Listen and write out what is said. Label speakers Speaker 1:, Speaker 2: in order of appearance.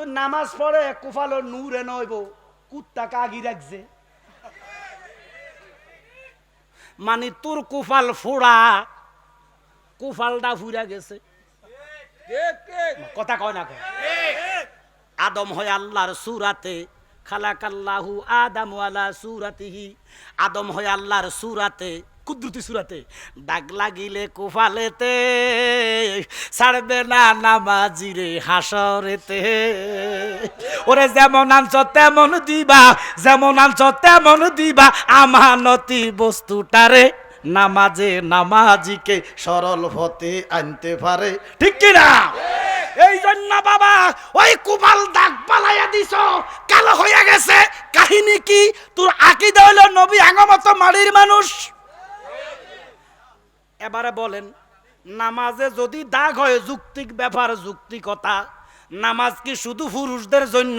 Speaker 1: তো নামাজ পড়ে, কুফালো নূরে নইব, কুত্তা কাগি রাখছে। মানে তোর কুফাল ফোড়া, কুফালটা ফুরা গেছে। কথা কয় না আদম হয় আল্লাহর সুরাতে, খালাকাল্লাহু আদম আলা সুরাতিহি। আদম হয় আল্লাহর সুরাতে কুদরতি সুরাতে। দাগ লাগিলে কুফালেতে, ছাড়বে না নামাজিরে হাসরেতে ওরে যেমন আনছ তেমন দিবা, যেমন আনছ তেমন দিবা, আমানতি বস্তুটারে নামাজে নামাজিকে সরল হতে আনতে পারে। ঠিক কিনা? এই জন্য বাবা, ওই কুমাল দাগ পালাইয়া দিছ, কালো হইয়া গেছে। কাহিনী কি? তোর আকিদা হইল নবী আগমত মাড়ির মানুষ। এবারে বলেন নামাজে যদি দাগ হয় যুক্তিক ব্যাপার যুক্তিকতা নামাজ কি শুধু পুরুষদের জন্য?